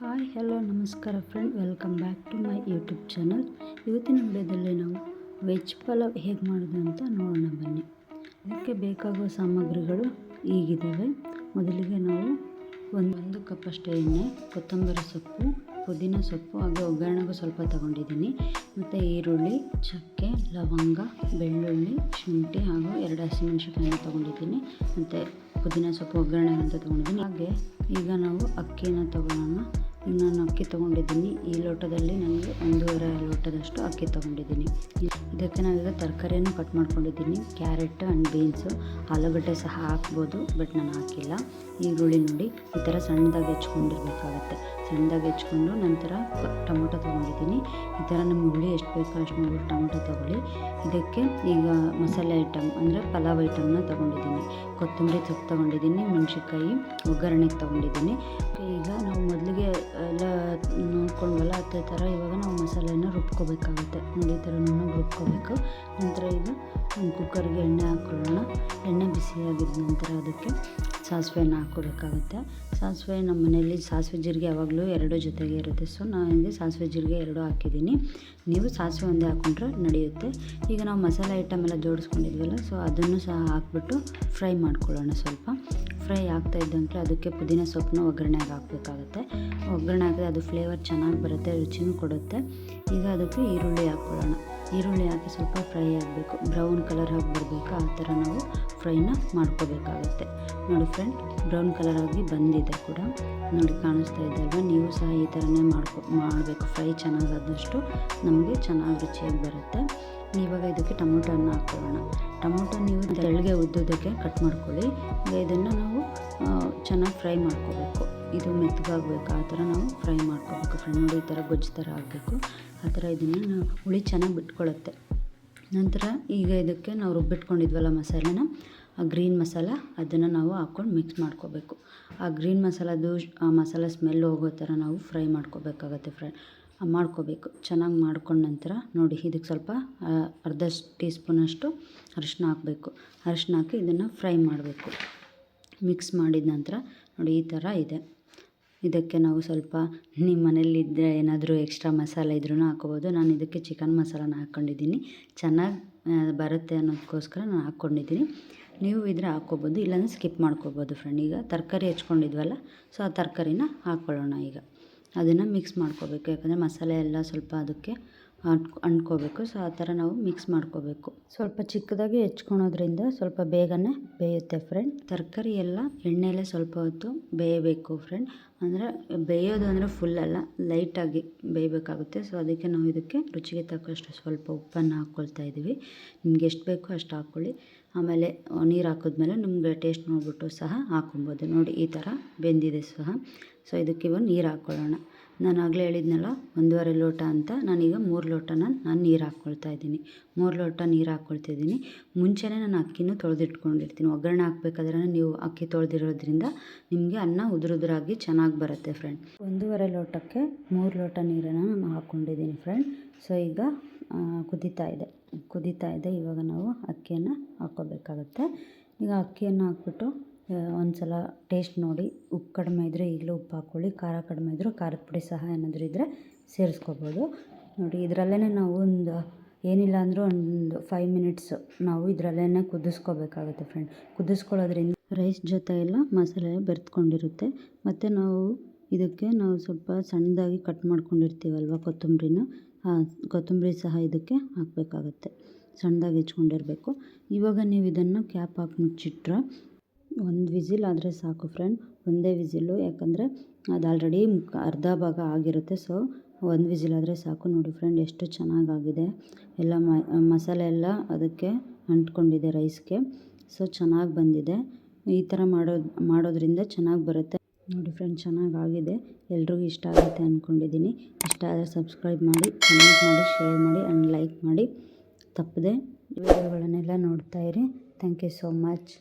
Hi, hello, ನಮಸ್ಕಾರ friend welcome back to my YouTube channel ಇವತ್ತಿನ ವಿಡಿಯೋದಲ್ಲಿ ನಾವು ವೆಜ್ ಪಲಾವ್ ಹೇಗೆ ಮಾಡೋದು ಅಂತ ನೋಡೋಣ ಬನ್ನಿ. ಅದಕ್ಕೆ ಬೇಕಾಗುವ ಸಾಮಗ್ರಿಗಳು ಈಗಿದ್ದಾವೆ ಮೊದಲಿಗೆ ನಾವು ಒಂದು ಒಂದು ಕಪ್ಪಷ್ಟು ಎಣ್ಣೆ, ಕೊತ್ತಂಬರಿ ಸೊಪ್ಪು, ಪುದೀನ ಸೊಪ್ಪು, ಹಾಗೆ ಒಗ್ಗರಣೆಗೂ ಸ್ವಲ್ಪ ತಗೊಂಡಿದ್ದೀನಿ. ಮತ್ತು ಈರುಳ್ಳಿ, ಚಕ್ಕೆ, ಲವಂಗ, ಬೆಳ್ಳುಳ್ಳಿ, ಶುಂಠಿ ಹಾಗೂ ಎರಡು ಹಸಿಮೆಣಸಿನ್ಕಾಯಿನ ತೊಗೊಂಡಿದ್ದೀನಿ. ಮತ್ತು ಪುದೀನ ಸೊಪ್ಪು ಒಗ್ಗರಣೆ ಅಂತ ತೊಗೊಂಡಿದ್ದೀನಿ. ಹಾಗೆ ಈಗ ನಾವು ಅಕ್ಕಿನ ತಗೊಳ್ಳೋಣ ನಾನು ಅಕ್ಕಿ ತೊಗೊಂಡಿದ್ದೀನಿ. ಈ ಲೋಟದಲ್ಲಿ ನನಗೆ ಒಂದೂವರೆ ಲೋಟದಷ್ಟು ಅಕ್ಕಿ ತೊಗೊಂಡಿದ್ದೀನಿ. ಇದಕ್ಕೆ ನಾವೀಗ ತರಕಾರಿಯನ್ನು ಕಟ್ ಮಾಡ್ಕೊಂಡಿದ್ದೀನಿ. ಕ್ಯಾರೆಟ್ ಆ್ಯಂಡ್ ಬೀನ್ಸು ಆಲೂಗಡ್ಡೆ ಸಹ ಹಾಕ್ಬೋದು ಬಟ್ ನಾನು ಹಾಕಿಲ್ಲ. ಈರುಳ್ಳಿ ನೋಡಿ, ಈ ಥರ ಸಣ್ಣದಾಗಿ ಹೆಚ್ಕೊಂಡಿರ್ಬೇಕಾಗತ್ತೆ. ಸಣ್ಣದಾಗಿ ಹೆಚ್ಕೊಂಡು ನಂತರ ಟೊಮೊಟೊ ತೊಗೊಂಡಿದ್ದೀನಿ. ಈ ಥರ ನಮ್ಮ ಹುಳಿ ಎಷ್ಟು ಬೇಕೋ ಅಷ್ಟು ನೋಡಿ ಟೊಮೊಟೊ ತೊಗೊಳ್ಳಿ. ಇದಕ್ಕೆ ಈಗ ಮಸಾಲೆ ಐಟಮ್ ಅಂದರೆ ಪಲಾವ್ ಐಟಮ್ನ ತೊಗೊಂಡಿದ್ದೀನಿ. ಕೊತ್ತಂಬರಿ ಸೊಪ್ಪು ತೊಗೊಂಡಿದ್ದೀನಿ, ಮೆಣಸಿನ್ಕಾಯಿ ಒಗ್ಗರಣೆಗೆ ತೊಗೊಂಡಿದ್ದೀನಿ. ಈಗ ನಾವು ಮೊದಲಿಗೆ ಎಲ್ಲ ನೋಡ್ಕೊಂಡ್ವಲ್ಲ ಅದೇ ಥರ ಇವಾಗ ನಾವು ಮಸಾಲೆನ ರುಬ್ಕೋಬೇಕಾಗುತ್ತೆ. ನೋಡಿ, ಈ ಥರ ರುಬ್ಕೋಬೇಕು. ನಂತರ ಈಗ ಕುಕ್ಕರ್ಗೆ ಎಣ್ಣೆ ಹಾಕೊಳ್ಳೋಣ ಎಣ್ಣೆ ಬಿಸಿಯಾಗಿದ್ದ ನಂತರ ಅದಕ್ಕೆ ಸಾಸಿವೆನ ಹಾಕ್ಕೋಬೇಕಾಗುತ್ತೆ ಸಾಸಿವೆ ನಮ್ಮ ಮನೆಯಲ್ಲಿ ಸಾಸಿವೆ ಜೀರಿಗೆ ಯಾವಾಗಲೂ ಎರಡು ಜೊತೆಗೆ ಇರುತ್ತೆ. ಸೊ ನನಗೆ ಸಾಸಿವೆ ಜೀರಿಗೆ ಎರಡು ಹಾಕಿದ್ದೀನಿ. ನೀವು ಸಾಸಿವೆ ಒಂದೇ ಹಾಕ್ಕೊಂಡ್ರೆ ನಡೆಯುತ್ತೆ. ಈಗ ನಾವು ಮಸಾಲೆ ಐಟಮ್ ಎಲ್ಲ ಜೋಡಿಸ್ಕೊಂಡಿದ್ವಲ್ಲ, ಸೊ ಅದನ್ನು ಸಹ ಹಾಕ್ಬಿಟ್ಟು ಫ್ರೈ ಮಾಡ್ಕೊಳ್ಳೋಣ ಸ್ವಲ್ಪ. ಫ್ರೈ ಆಗ್ತಾ ಇದ್ದಂತೆ ಅದಕ್ಕೆ ಪುದೀನ ಸೊಪ್ಪನ್ನ ಒಗ್ಗರಣೆಗೆ ಹಾಕಬೇಕಾಗುತ್ತೆ. ಒಗ್ಗರಣೆ ಹಾಕಿದ್ರೆ ಅದು ಫ್ಲೇವರ್ ಚೆನ್ನಾಗಿ ಬರುತ್ತೆ, ರುಚಿನೂ ಕೊಡುತ್ತೆ. ಈಗ ಅದಕ್ಕೆ ಈರುಳ್ಳಿ ಹಾಕ್ಕೊಳ್ಳೋಣ. ಈರುಳ್ಳಿ ಹಾಕಿ ಸ್ವಲ್ಪ ಫ್ರೈ ಆಗಬೇಕು. ಬ್ರೌನ್ ಕಲರ್ ಆಗಿ ಬರಬೇಕು? ಆ ಥರ ನಾವು ಫ್ರೈನ ಮಾಡ್ಕೋಬೇಕಾಗುತ್ತೆ. ನೋಡಿ ಫ್ರೆಂಡ್ ಬ್ರೌನ್ ಕಲರ್ ಆಗಿ ಬಂದಿದೆ ಕೂಡ. ನೋಡಿ, ಕಾಣಿಸ್ತಾ ಇದೆ ಅಲ್ವಾ? ನೀವು ಸಹ ಈ ಥರನೇ ಮಾಡ್ಕೊ, ಮಾಡಬೇಕು. ಫ್ರೈ ಚೆನ್ನಾಗಾದಷ್ಟು ನಮಗೆ ಚೆನ್ನಾಗಿ ರುಚಿಯಾಗಿ ಬರುತ್ತೆ. ಇವಾಗ ಇದಕ್ಕೆ ಟೊಮೊಟೊನ ಹಾಕ್ಕೊಳ್ಳೋಣ. ಟೊಮೊಟೊ ನೀವು ತೆಳ್ಳಗೆ ಉದ್ದೋದಕ್ಕೆ ಕಟ್ ಮಾಡ್ಕೊಳ್ಳಿ. ಈಗ ಇದನ್ನು ನಾವು ಚೆನ್ನಾಗಿ ಫ್ರೈ ಮಾಡ್ಕೋಬೇಕು. ಇದು ಮೆತ್ತಗಾಗಬೇಕು. ಆ ಥರ ನಾವು ಫ್ರೈ ಮಾಡ್ಕೋಬೇಕು. ಫ್ರೆಂಡ್ ನೋಡಿ, ಈ ಥರ ಗೊಜ್ಜು ಥರ ಆಗಬೇಕು. ಆ ಥರ ಇದನ್ನು ಹುಳಿ ಚೆನ್ನಾಗಿ ಬಿಟ್ಕೊಳ್ಳುತ್ತೆ ನಂತರ ಈಗ ಇದಕ್ಕೆ ನಾವು ರುಬ್ಬಿಟ್ಕೊಂಡಿದ್ವಲ್ಲ ಮಸಾಲೆನ ಆ ಗ್ರೀನ್ ಮಸಾಲ ಅದನ್ನು ನಾವು ಹಾಕ್ಕೊಂಡು ಮಿಕ್ಸ್ ಮಾಡ್ಕೋಬೇಕು. ಆ ಗ್ರೀನ್ ಮಸಾಲದು ಆ ಮಸಾಲ ಸ್ಮೆಲ್ ಹೋಗೋ ಥರ ನಾವು ಫ್ರೈ ಮಾಡ್ಕೋಬೇಕಾಗತ್ತೆ ಫ್ರೈ ಮಾಡ್ಕೋಬೇಕು. ಚೆನ್ನಾಗಿ ಮಾಡ್ಕೊಂಡ ನಂತರ ನೋಡಿ ಇದಕ್ಕೆ ಸ್ವಲ್ಪ ಅರ್ಧ ಟೀ ಸ್ಪೂನಷ್ಟು ಅರಿಶಿನ ಹಾಕಬೇಕು. ಅರಿಶಿನ ಹಾಕಿ ಇದನ್ನು ಫ್ರೈ ಮಾಡಬೇಕು. ಮಿಕ್ಸ್ ಮಾಡಿದ ನಂತರ ನೋಡಿ ಈ ಥರ ಇದೆ. ಇದಕ್ಕೆ ನಾವು ಸ್ವಲ್ಪ ನಿಮ್ಮ ಮನೇಲಿದ್ದರೆ ಏನಾದರೂ ಎಕ್ಸ್ಟ್ರಾ ಮಸಾಲೆ ಇದ್ರೂ ಹಾಕೋಬೋದು ನಾನು ಇದಕ್ಕೆ ಚಿಕನ್ ಮಸಾಲಾನ ಹಾಕ್ಕೊಂಡಿದ್ದೀನಿ. ಚೆನ್ನಾಗಿ ಬರುತ್ತೆ ಅನ್ನೋದಕ್ಕೋಸ್ಕರ ನಾನು ಹಾಕ್ಕೊಂಡಿದ್ದೀನಿ. ನೀವು ಇದ್ರೆ ಹಾಕ್ಕೋಬೋದು, ಇಲ್ಲಾಂದರೆ ಸ್ಕಿಪ್ ಮಾಡ್ಕೋಬೋದು ಫ್ರೆಂಡ್ ಈಗ ತರಕಾರಿ ಹೆಚ್ಕೊಂಡಿದ್ವಲ್ಲ ಸೊ ಆ ತರಕಾರಿನ ಹಾಕ್ಕೊಳ್ಳೋಣ ಈಗ. ಅದನ್ನು ಮಿಕ್ಸ್ ಮಾಡ್ಕೋಬೇಕು, ಯಾಕಂದರೆ ಮಸಾಲೆ ಎಲ್ಲ ಸ್ವಲ್ಪ ಅದಕ್ಕೆ ಅಂಟ್ಕೊ, ಅಂಟ್ಕೋಬೇಕು. ಸೊ ಆ ಥರ ನಾವು ಮಿಕ್ಸ್ ಮಾಡ್ಕೋಬೇಕು. ಸ್ವಲ್ಪ ಚಿಕ್ಕದಾಗಿ ಹೆಚ್ಕೊಳೋದ್ರಿಂದ ಸ್ವಲ್ಪ ಬೇಗನೆ ಬೇಯುತ್ತೆ ಫ್ರೆಂಡ್ ತರಕಾರಿ ಎಲ್ಲ ಎಣ್ಣೆಯಲ್ಲೇ ಸ್ವಲ್ಪ ಹೊತ್ತು ಬೇಯಬೇಕು ಫ್ರೆಂಡ್ ಅಂದರೆ ಬೇಯೋದು ಅಂದರೆ ಫುಲ್ಲಲ್ಲ ಲೈಟಾಗಿ ಬೇಯಬೇಕಾಗುತ್ತೆ. ಸೊ ಅದಕ್ಕೆ ನಾವು ಇದಕ್ಕೆ ರುಚಿಗೆ ತಕ್ಕಷ್ಟು ಸ್ವಲ್ಪ ಉಪ್ಪನ್ನು ಹಾಕ್ಕೊಳ್ತಾ ಇದ್ದೀವಿ. ನಿಮ್ಗೆ ಎಷ್ಟು ಬೇಕೋ ಅಷ್ಟು ಹಾಕ್ಕೊಳ್ಳಿ. ಆಮೇಲೆ ನೀರು ಹಾಕಿದ್ಮೇಲೆ ನಿಮಗೆ ಟೇಸ್ಟ್ ನೋಡಿಬಿಟ್ಟು ಸಹ ಹಾಕೊಬೋದು. ನೋಡಿ, ಈ ಥರ ಬೆಂದಿದೆ ಸಹ. ಸೊ ಇದಕ್ಕೆ ಇವಾಗ ನೀರು ಹಾಕ್ಕೊಳ್ಳೋಣ. ನಾನು ಆಗಲೇ ಹೇಳಿದ್ನಲ್ಲ, ಒಂದೂವರೆ ಲೋಟ ಅಂತ. ನಾನೀಗ ಮೂರು ಲೋಟನ ನಾನು ನೀರು ಹಾಕ್ಕೊಳ್ತಾ ಇದ್ದೀನಿ. ಮೂರು ಲೋಟ ನೀರು ಹಾಕ್ಕೊಳ್ತಿದ್ದೀನಿ ಮುಂಚೆನೇ ನಾನು ಅಕ್ಕಿನೂ ತೊಳೆದಿಟ್ಕೊಂಡಿರ್ತೀನಿ. ಒಗ್ಗರಣೆ ಹಾಕ್ಬೇಕಾದ್ರೆ ನೀವು ಅಕ್ಕಿ ತೊಳೆದಿರೋದ್ರಿಂದ ನಿಮಗೆ ಅನ್ನ ಉದುರುದ್ರಾಗಿ ಚೆನ್ನಾಗಿ ಬರುತ್ತೆ ಫ್ರೆಂಡ್ ಒಂದೂವರೆ ಲೋಟಕ್ಕೆ ಮೂರು ಲೋಟ ನೀರನ್ನು ನಾನು ಹಾಕ್ಕೊಂಡಿದ್ದೀನಿ ಫ್ರೆಂಡ್ ಸೊ ಈಗ ಕುದೀತಾ ಇದೆ. ಕುದೀತಾ ಇದೆ. ಇವಾಗ ನಾವು ಅಕ್ಕಿಯನ್ನು ಹಾಕ್ಕೋಬೇಕಾಗತ್ತೆ. ಈಗ ಅಕ್ಕಿಯನ್ನು ಹಾಕ್ಬಿಟ್ಟು ಒಂದು ಸಲ ಟೇಸ್ಟ್ ನೋಡಿ, ಉಪ್ಪು ಕಡಿಮೆ ಇದ್ದರೆ ಈಗಲೂ ಉಪ್ಪು ಹಾಕ್ಕೊಳ್ಳಿ ಖಾರ ಕಡಿಮೆ ಇದ್ದರೂ ಖಾರದ ಪುಡಿ ಸಹ ಏನಾದರೂ ಇದ್ದರೆ ಸೇರಿಸ್ಕೋಬೋದು. ನೋಡಿ ಇದರಲ್ಲೇ ನಾವು ಒಂದು, ಏನಿಲ್ಲ ಅಂದರೂ ಒಂದು ಫೈವ್ ಮಿನಿಟ್ಸ್ ನಾವು ಇದರಲ್ಲೇ ಕುದಿಸ್ಕೋಬೇಕಾಗುತ್ತೆ ಫ್ರೆಂಡ್ ಕುದಿಸ್ಕೊಳ್ಳೋದ್ರಿಂದ ರೈಸ್ ಜೊತೆ ಎಲ್ಲ ಮಸಾಲೆ ಬೆರೆತ್ಕೊಂಡಿರುತ್ತೆ. ಮತ್ತು ನಾವು ಇದಕ್ಕೆ ನಾವು ಸ್ವಲ್ಪ ಸಣ್ಣದಾಗಿ ಕಟ್ ಮಾಡ್ಕೊಂಡಿರ್ತೀವಲ್ವ ಕೊತ್ತಂಬರಿನ ಕೊತ್ತಂಬರಿ ಸಹ ಇದಕ್ಕೆ ಹಾಕಬೇಕಾಗತ್ತೆ. ಸಣ್ಣದಾಗಿ ಹೆಚ್ಕೊಂಡಿರಬೇಕು. ಇವಾಗ ನೀವು ಇದನ್ನು ಕ್ಯಾಪ್ ಹಾಕಿ ಮುಚ್ಚಿಟ್ರೆ ಒಂದು ವಿಸಿಲ್ ಆದರೆ ಸಾಕು ಫ್ರೆಂಡ್ ಒಂದೇ ವಿಸಿಲ್ಲು ಯಾಕಂದರೆ ಅದು ಆಲ್ರೆಡಿ ಅರ್ಧ ಭಾಗ ಆಗಿರುತ್ತೆ ಸೊ ಒಂದು ವಿಸಿಲ್ ಆದರೆ ಸಾಕು ನೋಡಿ ಫ್ರೆಂಡ್ ಎಷ್ಟು ಚೆನ್ನಾಗಾಗಿದೆ. ಎಲ್ಲ ಮಸಾಲೆ ಎಲ್ಲ ಅದಕ್ಕೆ ಅಂಟ್ಕೊಂಡಿದೆ ರೈಸ್ಗೆ ಸೊ ಚೆನ್ನಾಗಿ ಬಂದಿದೆ. ಈ ಥರ ಮಾಡೋ, ಮಾಡೋದ್ರಿಂದ ಚೆನ್ನಾಗಿ ಬರುತ್ತೆ. ನೋಡಿ ಫ್ರೆಂಡ್ ಚೆನ್ನಾಗಾಗಿದೆ. ಎಲ್ರಿಗೂ ಇಷ್ಟ ಆಗುತ್ತೆ ಅಂದ್ಕೊಂಡಿದ್ದೀನಿ ಇಷ್ಟ ಆದರೆ ಸಬ್ಸ್ಕ್ರೈಬ್ ಮಾಡಿ ಕಮೆಂಟ್ ಮಾಡಿ ಶೇರ್ ಮಾಡಿ ಆ್ಯಂಡ್ ಲೈಕ್ ಮಾಡಿ. ತಪ್ಪದೆ ವಿಡಿಯೋಗಳನ್ನೆಲ್ಲ ನೋಡ್ತಾಯಿರಿ ಥ್ಯಾಂಕ್ ಯು ಸೋ ಮಚ್